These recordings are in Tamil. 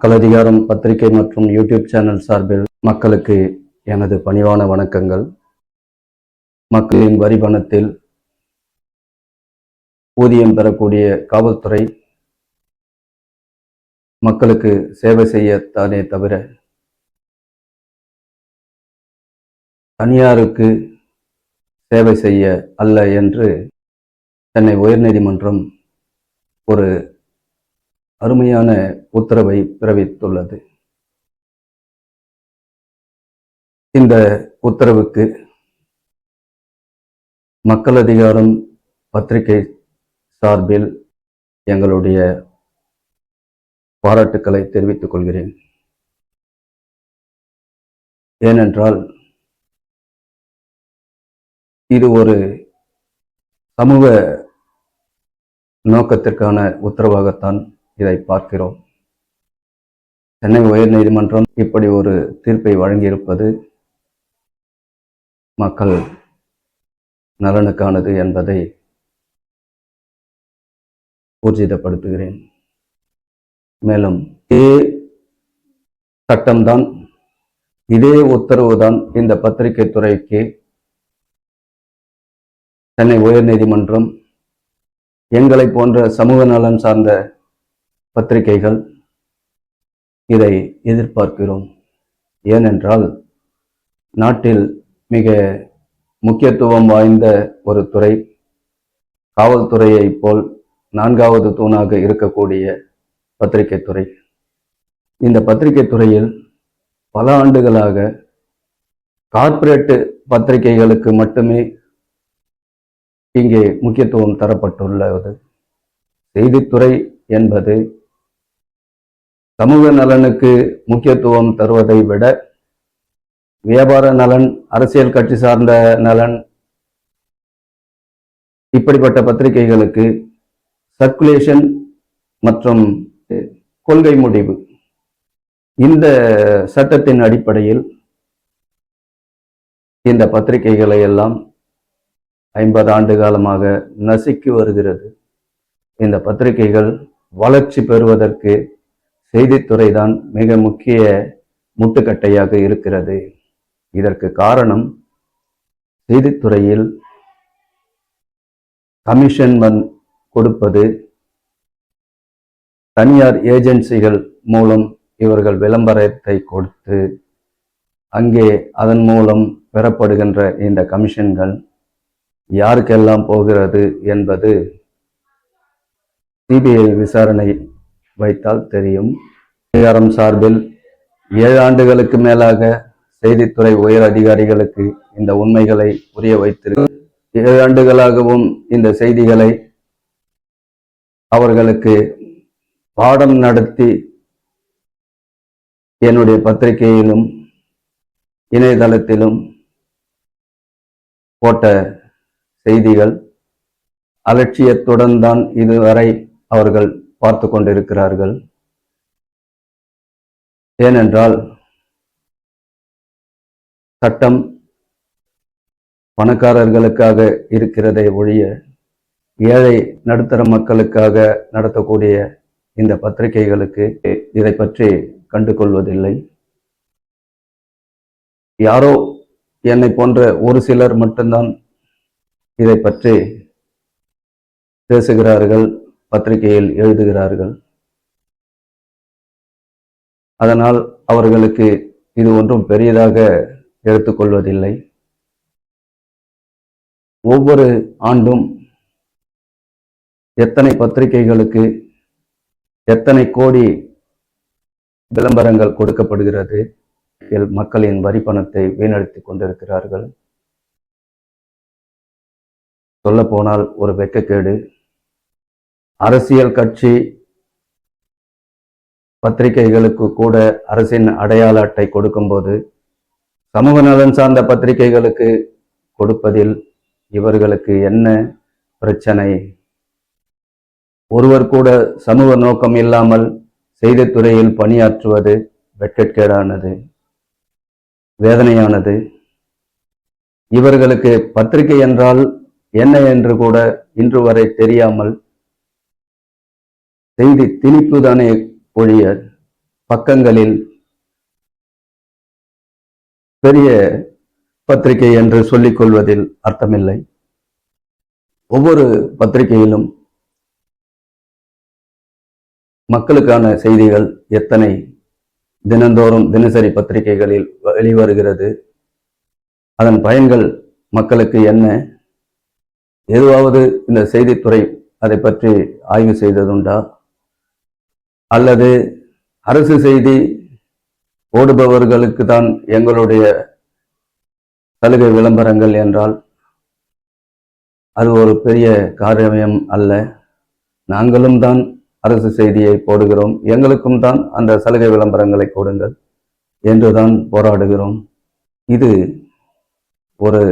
மக்கள் அதிகாரம் பத்திரிகை மற்றும் யூடியூப் சேனல் சார்பில் மக்களுக்கு எனது பணிவான வணக்கங்கள். மக்களின் வரி பணத்தில் ஊதியம் பெறக்கூடிய காவல்துறை மக்களுக்கு சேவை செய்யத்தானே தவிர தனியாருக்கு சேவை செய்ய அல்ல என்று சென்னை உயர்நீதிமன்றம் ஒரு அருமையான உத்தரவை பிறப்பித்துள்ளது. இந்த உத்தரவுக்கு மக்கள் அதிகாரம் பத்திரிகை சார்பில் எங்களுடைய பாராட்டுக்களை தெரிவித்துக் கொள்கிறேன். ஏனென்றால் இது ஒரு சமூக நோக்கத்திற்கான உத்தரவாகத்தான் இதை பார்க்கிறோம். சென்னை உயர்நீதிமன்றம் இப்படி ஒரு தீர்ப்பை வழங்கியிருப்பது மக்கள் நலனுக்கானது என்பதை ஊர்ஜிதப்படுத்துகிறேன். மேலும் இதே சட்டம்தான் இதே உத்தரவுதான் இந்த பத்திரிகை துறைக்கு சென்னை உயர்நீதிமன்றம் எங்களை போன்ற சமூக நலன் சார்ந்த பத்திரிகைகள் இதை எதிர்பார்க்கிறோம். ஏனென்றால் நாட்டில் மிக முக்கியத்துவம் வாய்ந்த ஒரு துறை காவல்துறையைப் போல் நான்காவது தூணாக இருக்கக்கூடிய பத்திரிகை துறை. இந்த பத்திரிகை துறையில் பல ஆண்டுகளாக கார்ப்பரேட்டு பத்திரிகைகளுக்கு மட்டுமே இங்கே முக்கியத்துவம் தரப்பட்டுள்ளது. செய்தித்துறை என்பது சமூக நலனுக்கு முக்கியத்துவம் தருவதை விட வியாபார நலன் அரசியல் கட்சி சார்ந்த நலன் இப்படிப்பட்ட பத்திரிகைகளுக்கு சர்க்குலேஷன் மற்றும் கொள்கை முடிவு. இந்த சட்டத்தின் அடிப்படையில் இந்த பத்திரிகைகளை எல்லாம் ஐம்பது ஆண்டு காலமாக நசுக்கி வருகிறது. இந்த பத்திரிகைகள் வளர்ச்சி பெறுவதற்கு செய்தித்துறை தான் மிக முக்கிய முட்டுக்கட்டையாக இருக்கிறது. இதற்கு காரணம் செய்தித்துறையில் கமிஷன் வந் கொடுப்பது தனியார் ஏஜென்சிகள் மூலம் இவர்கள் விளம்பரத்தை கொடுத்து அங்கே அதன் மூலம் பெறப்படுகின்ற இந்த கமிஷன்கள் யாருக்கெல்லாம் போகிறது என்பது சிபிஐ விசாரணை வைத்தால் தெரியும். அதிகாரம் சார்பில் ஏழு ஆண்டுகளுக்கு மேலாக செய்தித்துறை உயர் அதிகாரிகளுக்கு இந்த உண்மைகளை புரிய வைத்திருக்க ஏழு ஆண்டுகளாகவும் இந்த செய்திகளை அவர்களுக்கு பாடம் நடத்தி என்னுடைய பத்திரிகையிலும் இணையதளத்திலும் போட்ட செய்திகள் அலட்சியத்துடன் தான் இதுவரை அவர்கள் பார்த்து கொண்டிருக்கிறார்கள். ஏனென்றால் சட்டம் பணக்காரர்களுக்காக இருக்கிறதை ஒழிய ஏழை நடுத்தர மக்களுக்காக நடத்தக்கூடிய இந்த பத்திரிகைகளுக்கு இதை பற்றி கண்டு கொள்வதில்லை யாரோ என்னை போன்ற ஒரு சிலர் மட்டும்தான் இதை பற்றி பேசுகிறார்கள். பத்திரிகையில் எழுதுகிறார்கள். அதனால் அவர்களுக்கு இது ஒன்றும் பெரியதாக எடுத்துக்கொள்வதில்லை ஒவ்வொரு ஆண்டும் எத்தனை பத்திரிகைகளுக்கு எத்தனை கோடி விளம்பரங்கள் கொடுக்கப்படுகிறது மக்களின் வரி பணத்தை வீணடித்துக் கொண்டிருக்கிறார்கள். சொல்ல போனால் ஒரு வெக்கக்கேடு. அரசியல் கட்சி பத்திரிகைகளுக்கு கூட அரசின் அடையாள அட்டை கொடுக்கும்போது சமூக நலன் சார்ந்த பத்திரிகைகளுக்கு கொடுப்பதில் இவர்களுக்கு என்ன பிரச்சனை? ஒருவர் கூட சமூக நோக்கம் இல்லாமல் செய்தித்துறையில் பணியாற்றுவது வெட்கக்கேடானது வேதனையானது. இவர்களுக்கு பத்திரிகை என்றால் என்ன என்று கூட இன்று வரை தெரியாமல் செய்தி திணிப்பு தானே ஒழிய பக்கங்களில் பெரிய பத்திரிகை என்று சொல்லிக் கொள்வதில் அர்த்தமில்லை. ஒவ்வொரு பத்திரிகையிலும் மக்களுக்கான செய்திகள் எத்தனை தினந்தோறும் தினசரி பத்திரிகைகளில் வெளிவருகிறது அதன் பயன்கள் மக்களுக்கு என்ன எதுவாவது இந்த செய்தித்துறை அதை பற்றி ஆய்வு செய்ததுண்டா? அல்லது அரசு செய்தி ஓடுபவர்களுக்கு தான் எங்களுடைய சலுகை விளம்பரங்கள் என்றால் அது ஒரு பெரிய காரியம் அல்ல. நாங்களும் தான் அரசு செய்தியை போடுகிறோம். எங்களுக்கும் தான் அந்த சலுகை விளம்பரங்களை கொடுங்கள் என்றுதான் போராடுகிறோம். இது ஒரு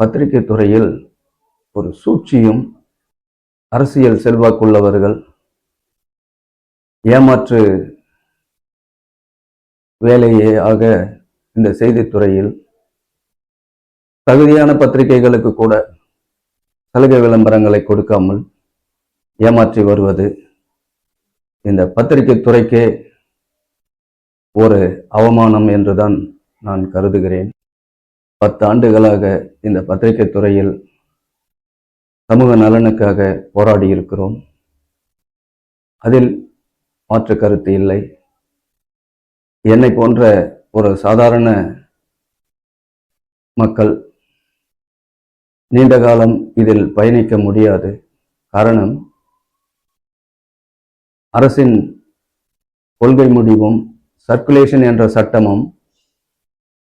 பத்திரிகை துறையில் ஒரு சூழ்ச்சியும் அரசியல் செல்வாக்குள்ளவர்கள் ஏமாற்று வேலையே ஆக இந்த செய்தித்துறையில் தகுதியான பத்திரிகைகளுக்கு கூட சலுகை விளம்பரங்களை கொடுக்காமல் ஏமாற்றி வருவது இந்த பத்திரிகை துறைக்கே ஒரு அவமானம் என்றுதான் நான் கருதுகிறேன். பத்து ஆண்டுகளாக இந்த பத்திரிகை துறையில் சமூக நலனுக்காக போராடி இருக்கிறோம் அதில் மாற்று கருத்து இல்லை. என்னை போன்ற ஒரு சாதாரண மக்கள் நீண்ட காலம் இதில் பயணிக்க முடியாது. காரணம் அரசின் கொள்கை முடிவும் சர்க்குலேஷன் என்ற சட்டமும்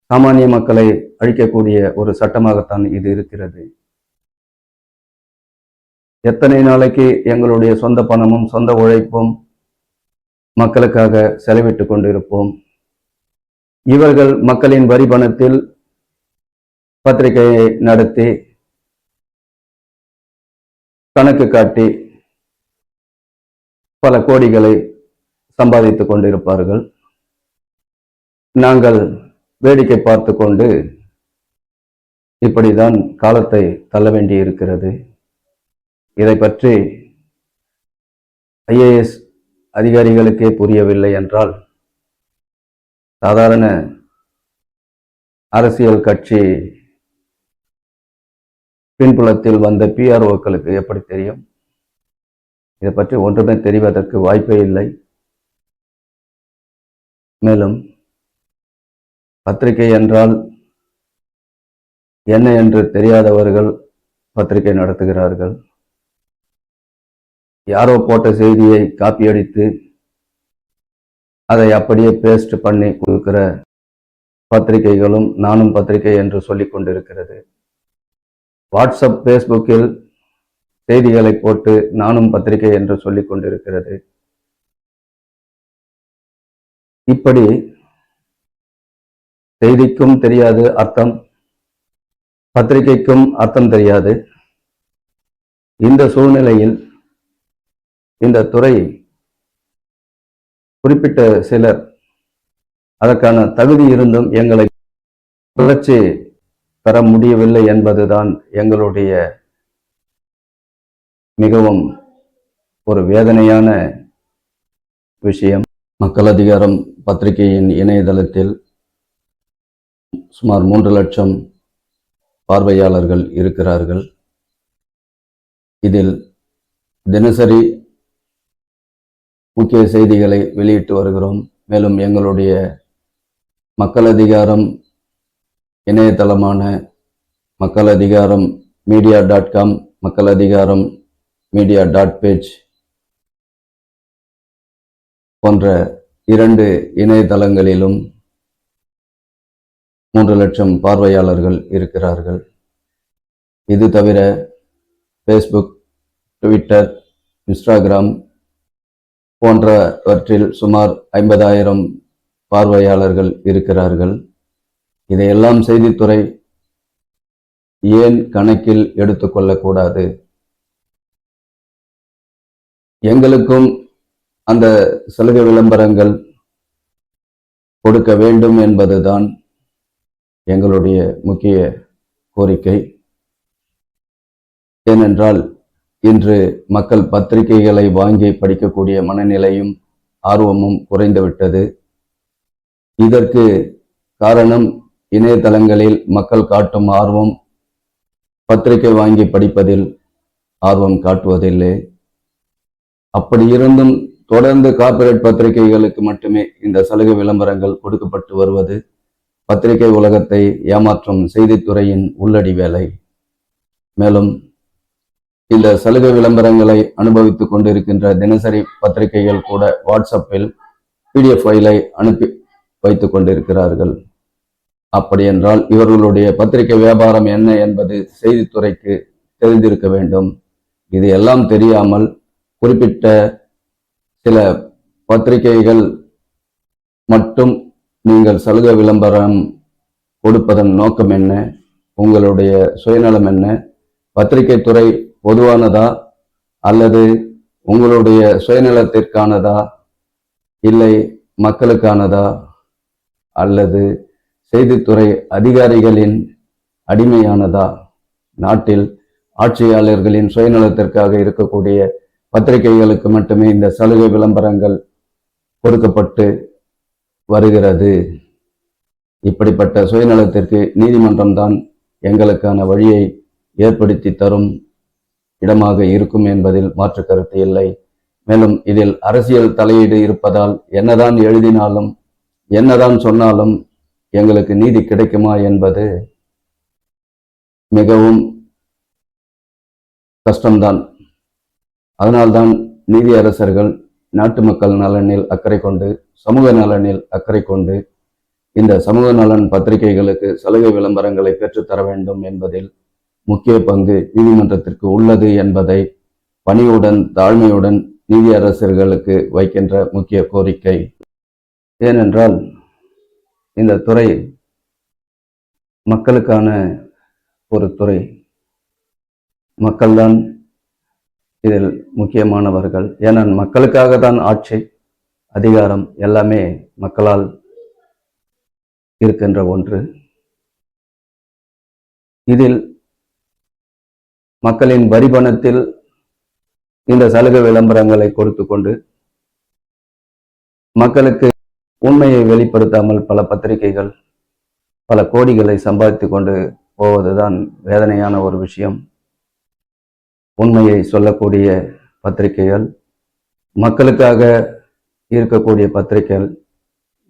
சாமானிய மக்களை அழிக்கக்கூடிய ஒரு சட்டமாகத்தான் இது இருக்கிறது. எத்தனை நாளைக்கு எங்களுடைய சொந்த பணமும் சொந்த உழைப்பும் மக்களுக்காக செலவிட்டு கொண்டிருப்போம். இவர்கள் மக்களின் வரி பணத்தில் பத்திரிகையை நடத்தி கணக்கு காட்டி பல கோடிகளை சம்பாதித்துக் கொண்டிருப்பார்கள். நாங்கள் வேடிக்கை பார்த்து கொண்டு இப்படிதான் காலத்தை தள்ள வேண்டி இருக்கிறது இதை பற்றி ஐஏஎஸ் அதிகாரிகளுக்கே புரியவில்லை என்றால் சாதாரண அரசியல் கட்சி பின்புலத்தில் வந்த பிஆர்ஓக்களுக்கு எப்படி தெரியும்? இதை பற்றி ஒன்றுமே தெரிவதற்கு வாய்ப்பே இல்லை. மேலும் பத்திரிகை என்றால் என்ன என்று தெரியாதவர்கள் பத்திரிகை நடத்துகிறார்கள். யாரோ போட்ட செய்தியை காப்பி அடித்து அதை அப்படியே பேஸ்ட் பண்ணி கொடுக்கிற பத்திரிகைகளும் நானும் பத்திரிகை என்று சொல்லிக் கொண்டிருக்கிறது. வாட்ஸ்அப் ஃபேஸ்புக்கில் செய்திகளை போட்டு நானும் பத்திரிகை என்று சொல்லிக் கொண்டிருக்கிறது. இப்படி செய்திக்கும் தெரியாது அர்த்தம் பத்திரிகைக்கும் அர்த்தம் தெரியாது. இந்த சூழ்நிலையில் இந்த துறை குறிப்பிட்ட சிலர் அதற்கான தகுதி இருந்தும் எங்களை வளர்ச்சி பெற முடியவில்லை என்பதுதான் எங்களுடைய மிகவும் ஒரு வேதனையான விஷயம். மக்கள் அதிகாரம் பத்திரிகையின் இணையதளத்தில் சுமார் மூன்று லட்சம் பார்வையாளர்கள் இருக்கிறார்கள். இதில் தினசரி முக்கிய செய்திகளை வெளியிட்டு வருகிறோம். மேலும் எங்களுடைய மக்கள் அதிகாரம் இணையதளமான மக்கள் அதிகாரம் மீடியா டாட் காம் மக்கள் அதிகாரம் மீடியா டாட் பேஜ் போன்ற இரண்டு இணையதளங்களிலும் மூன்று லட்சம் பார்வையாளர்கள் இருக்கிறார்கள். இது தவிர ஃபேஸ்புக் ட்விட்டர் இன்ஸ்டாகிராம் போன்றவற்றில் சுமார் ஐம்பதாயிரம் பார்வையாளர்கள் இருக்கிறார்கள். இதையெல்லாம் செய்தித்துறை ஏன் கணக்கில் எடுத்துக்கொள்ளக்கூடாது எங்களுக்கும் அந்த சலுகை விளம்பரங்கள் கொடுக்க வேண்டும் என்பதுதான் எங்களுடைய முக்கிய கோரிக்கை. ஏனென்றால் இன்று மக்கள் பத்திரிகைகளை வாங்கி படிக்கக்கூடிய மனநிலையும் ஆர்வமும் குறைந்துவிட்டது. இதற்கு காரணம் இணையதளங்களில் மக்கள் காட்டும் ஆர்வம். பத்திரிகை வாங்கி படிப்பதில் ஆர்வம் காட்டுவதில்லை. அப்படி இருந்தும் தொடர்ந்து கார்ப்பரேட் பத்திரிகைகளுக்கு மட்டுமே இந்த சலுகை விளம்பரங்கள் கொடுக்கப்பட்டு வருவது பத்திரிகை உலகத்தை ஏமாற்றும் செய்தித்துறையின் உள்ளடி வேலை. மேலும் இந்த சலுகை விளம்பரங்களை அனுபவித்துக் கொண்டிருக்கின்ற தினசரி பத்திரிகைகள் கூட வாட்ஸ்அப்பில் பிடிஎஃப் ஃபைலை அனுப்பி வைத்துக் கொண்டிருக்கிறார்கள். அப்படியென்றால் இவர்களுடைய பத்திரிகை வியாபாரம் என்ன என்பது செய்தித்துறைக்கு தெரிந்திருக்க வேண்டும். இது எல்லாம் தெரியாமல் குறிப்பிட்ட சில பத்திரிகைகள் மட்டும் நீங்கள் சலுகை விளம்பரம் கொடுப்பதன் நோக்கம் என்ன? உங்களுடைய சுயநலம் என்ன? பத்திரிகை துறை பொதுவானதா அல்லது உங்களுடைய சுயநலத்திற்கானதா? இல்லை மக்களுக்கானதா? அல்லது செய்தித்துறை அதிகாரிகளின் அடிமையானதா? நாட்டில் ஆட்சியாளர்களின் சுயநலத்திற்காக இருக்கக்கூடிய பத்திரிகைகளுக்கு மட்டுமே இந்த சலுகை விளம்பரங்கள் கொடுக்கப்பட்டு வருகிறது. இப்படிப்பட்ட சுயநலத்திற்கு நீதிமன்றம் தான் எங்களுக்கான வழியை ஏற்படுத்தி தரும் இடமாக இருக்கும் என்பதில் மாற்று கருத்து இல்லை. மேலும் இதில் அரசியல் தலையீடு இருப்பதால் என்னதான் எழுதினாலும் என்னதான் சொன்னாலும் எங்களுக்கு நீதி கிடைக்குமா என்பது மிகவும் கஷ்டம்தான். அதனால்தான் நீதி அரசர்கள் நாட்டு மக்கள் நலனில் அக்கறை கொண்டு சமூக நலனில் அக்கறை கொண்டு இந்த சமூக நலன் பத்திரிகைகளுக்கு சலுகை விளம்பரங்களை பெற்றுத்தர வேண்டும் என்பதில் முக்கிய பங்கு நீதிமன்றத்திற்கு உள்ளது என்பதை பணியுடன் தாழ்மையுடன் நீதியரசர்களுக்கு வைக்கின்ற முக்கிய கோரிக்கை. ஏனென்றால் இந்த துறை மக்களுக்கான ஒரு துறை. மக்கள்தான் இதில் முக்கியமானவர்கள். ஏன்னா மக்களுக்காக தான் ஆட்சி அதிகாரம் எல்லாமே மக்களால் இருக்கின்ற ஒன்று. இதில் மக்களின் வரி பணத்தில் இந்த சலுகை விளம்பரங்களை கொடுத்து கொண்டு மக்களுக்கு உண்மையை வெளிப்படுத்தாமல் பல பத்திரிகைகள் பல கோடிகளை சம்பாதித்து கொண்டு போவதுதான் வேதனையான ஒரு விஷயம். உண்மையை சொல்லக்கூடிய பத்திரிகைகள் மக்களுக்காக இருக்கக்கூடிய பத்திரிகைகள்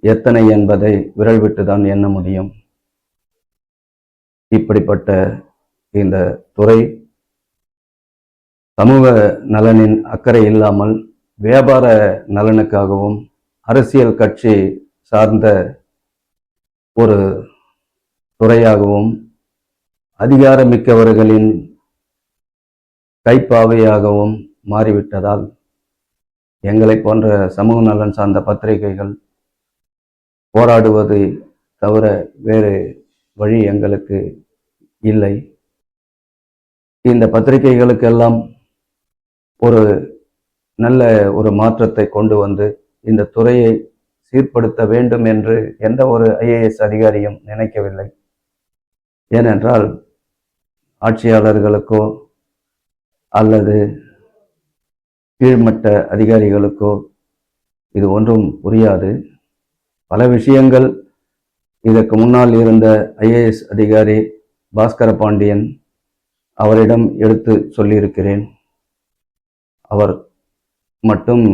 எத்தனை என்பதை விரல் விட்டு தான் எண்ண முடியும். இப்படிப்பட்ட இந்த துறை சமூக நலனின் அக்கறை இல்லாமல் வியாபார நலனுக்காகவும் அரசியல் கட்சி சார்ந்த ஒரு துறையாகவும் அதிகாரமிக்கவர்களின் கைப்பாவையாகவும் மாறிவிட்டதால் எங்களை போன்ற சமூக நலன் சார்ந்த பத்திரிகைகள் போராடுவதை தவிர வேறு வழி எங்களுக்கு இல்லை. இந்த பத்திரிகைகளுக்கெல்லாம் ஒரு நல்ல ஒரு மாற்றத்தை கொண்டு வந்து இந்த துறையை சீர்படுத்த வேண்டும் என்று எந்த ஒரு ஐஏஎஸ் அதிகாரியும் நினைக்கவில்லை. ஏனென்றால் ஆட்சியாளர்களுக்கோ அல்லது கீழ்மட்ட அதிகாரிகளுக்கோ இது ஒன்றும் புரியாது. பல விஷயங்கள் இதற்கு முன்னால் இருந்த ஐஏஎஸ் அதிகாரி பாஸ்கர பாண்டியன் அவரிடம் எடுத்து சொல்லியிருக்கிறேன். அவர் மட்டும்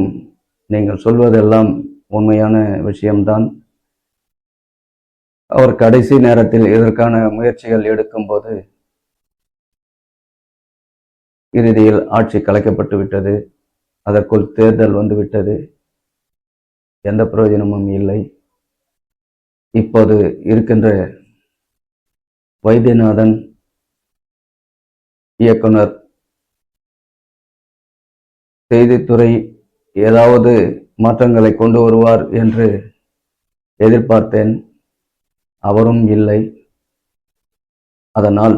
நீங்கள் சொல்வதெல்லாம் உண்மையான விஷயம்தான். அவர் கடைசி நேரத்தில் இதற்கான முயற்சிகள் எடுக்கும்போது இறுதியில் ஆட்சி கலைக்கப்பட்டு விட்டது. அதற்குள் தேர்தல் வந்துவிட்டது எந்த பிரயோஜனமும் இல்லை. இப்போது இருக்கின்ற வைத்தியநாதன் இயக்குனர் செய்தித்துறை ஏதாவது மாற்றங்களை கொண்டு வருவார் என்று எதிர்பார்த்தேன். அவரும் இல்லை. அதனால்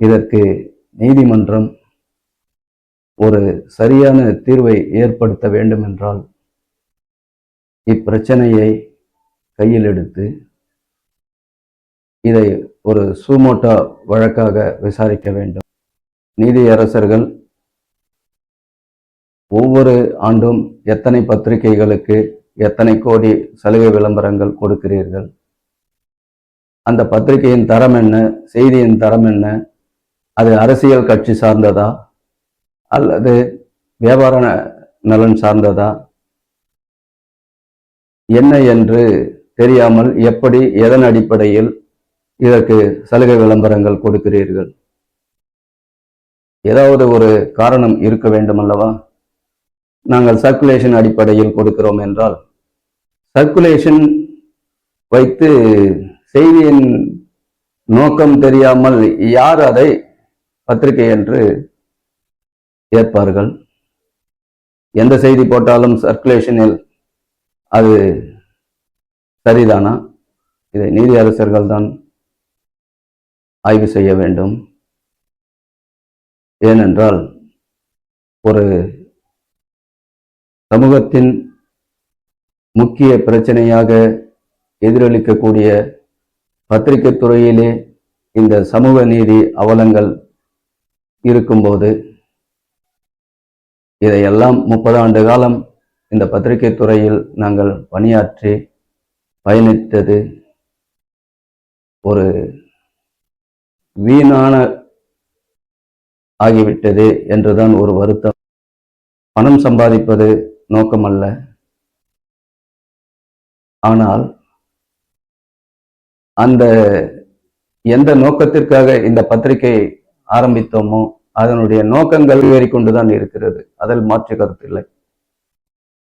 இதற்கு நீதிமன்றம் ஒரு சரியான தீர்வை ஏற்படுத்த வேண்டுமென்றால் இப்பிரச்சனையை கையில் எடுத்து இதை ஒரு சூமோட்டா வழக்காக விசாரிக்க வேண்டும். நீதியரசர்கள் ஒவ்வொரு ஆண்டும் எத்தனை பத்திரிகைகளுக்கு எத்தனை கோடி சலுகை விளம்பரங்கள் கொடுக்கிறீர்கள்? அந்த பத்திரிகையின் தரம் என்ன? செய்தியின் தரம் என்ன? அது அரசியல் கட்சி சார்ந்ததா? அல்லது வியாபார நலன் சார்ந்ததா? என்ன என்று தெரியாமல் எப்படி எதன் அடிப்படையில் இதற்கு சலுகை விளம்பரங்கள் கொடுக்கிறீர்கள்? ஏதாவது ஒரு காரணம் இருக்க வேண்டும் அல்லவா நாங்கள் சர்க்குலேஷன் அடிப்படையில் கொடுக்கிறோம் என்றால் சர்க்குலேஷன் வைத்து செய்தியின் நோக்கம் தெரியாமல் யார் அதை பத்திரிகை என்று ஏற்பார்கள்? எந்த செய்தி போட்டாலும் சர்க்குலேஷனில் அது சரிதானா? இதை நீதி அரசர்கள் தான் ஆய்வு செய்ய வேண்டும். ஏனென்றால் ஒரு சமூகத்தின் முக்கிய பிரச்சனையாக எதிரொலிக்கக்கூடிய பத்திரிகை துறையிலே இந்த சமூக நீதி அவலங்கள் இருக்கும்போது இதையெல்லாம் முப்பது ஆண்டு காலம் இந்த பத்திரிகை துறையில் நாங்கள் பணியாற்றி பயணித்தது ஒரு வீணான ஆகிவிட்டது என்றுதான் ஒரு வருத்தம். பணம் சம்பாதிப்பது நோக்கமல்ல. ஆனால் அந்த எந்த நோக்கத்திற்காக இந்த பத்திரிகை ஆரம்பித்தோமோ அதனுடைய நோக்கங்கள் ஏறிக்கொண்டுதான் இருக்கிறது. அதில் மாற்று கருத்தில்லை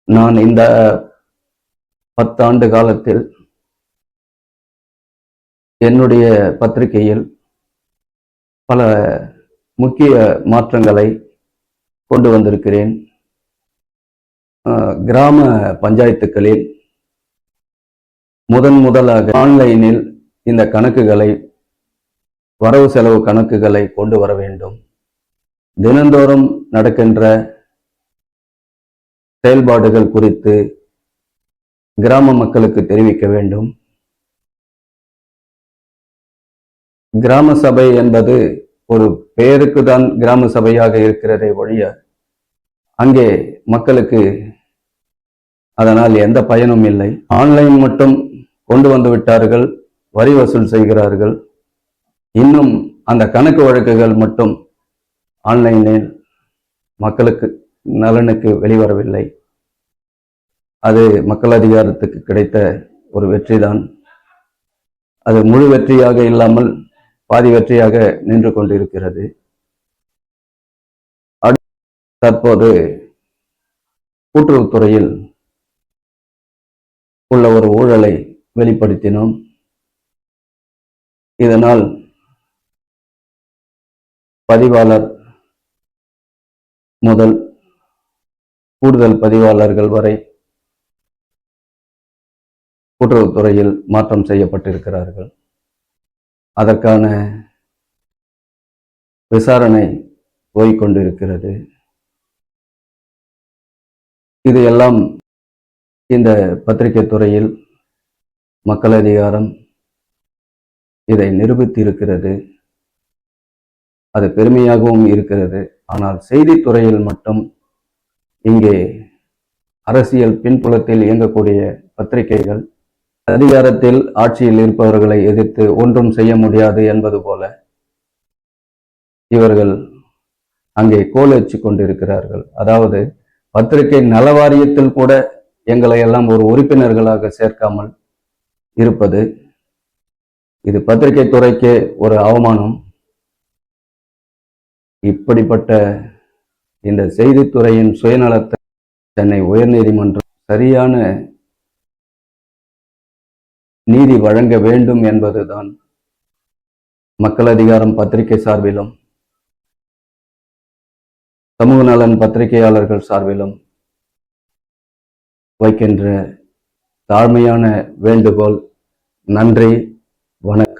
நான் இந்த பத்தாண்டு காலத்தில் என்னுடைய பத்திரிகையில் பல முக்கிய மாற்றங்களை கொண்டு வந்திருக்கிறேன். கிராம பஞ்சாயத்துக்களில் முதன் முதலாக ஆன்லைனில் இந்த கணக்குகளை வரவு செலவு கணக்குகளை கொண்டு வர வேண்டும். தினந்தோறும் நடக்கின்ற செயல்பாடுகள் குறித்து கிராம மக்களுக்கு தெரிவிக்க வேண்டும். கிராம சபை என்பது ஒரு பெயருக்கு தான் கிராம சபையாக இருக்கிறதே ஒழிய அங்கே மக்களுக்கு அதனால் எந்த பயனும் இல்லை. ஆன்லைன் மட்டும் கொண்டு வந்து விட்டார்கள் வரி வசூல் செய்கிறார்கள். இன்னும் அந்த கணக்கு வழக்குகள் மட்டும் ஆன்லைனில் மக்களுக்கு நலனுக்கு வெளிவரவில்லை. அது மக்கள் அதிகாரத்துக்கு கிடைத்த ஒரு வெற்றிதான். அது முழு வெற்றியாக இல்லாமல் பாதி வெற்றியாக நின்று கொண்டிருக்கிறது. தற்போது கூட்டுறவுத்துறையில் உள்ள ஒரு ஊழலை வெளிப்படுத்தினோம். இதனால் பதிவாளர் முதல் கூடுதல் பதிவாளர்கள் வரை கூட்டுறவுத்துறையில் மாற்றம் செய்யப்பட்டிருக்கிறார்கள். அதற்கான விசாரணை போய்கொண்டிருக்கிறது இதையெல்லாம் இந்த பத்திரிகை துறையில் மக்கள் அதிகாரம் இதை நிரூபித்திருக்கிறது. அது பெருமையாகவும் இருக்கிறது. ஆனால் செய்தித்துறையில் மட்டும் இங்கே அரசியல் பின்புலத்தில் இயங்கக்கூடிய பத்திரிகைகள் அதிகாரத்தில் ஆட்சியில் இருப்பவர்களை எதிர்த்து ஒன்றும் செய்ய முடியாது என்பது போல இவர்கள் அங்கே கோலச்சு கொண்டிருக்கிறார்கள். அதாவது பத்திரிகை நலவாரியத்தில் கூட எங்களை எல்லாம் ஒரு உறுப்பினர்களாக சேர்க்காமல் இருப்பது இது பத்திரிகை துறைக்கே ஒரு அவமானம். இப்படிப்பட்ட இந்த செய்தித்துறையின் சுயநலத்தை சென்னை உயர்நீதிமன்றம் சரியான நீதி வழங்க வேண்டும் என்பதுதான் மக்கள் அதிகாரம் பத்திரிகை சார்பிலும் சமூக நலன் பத்திரிகையாளர்கள் சார்பிலும் வைக்கின்ற தாழ்மையான வேண்டுகோள் நன்றி வணக்கம்.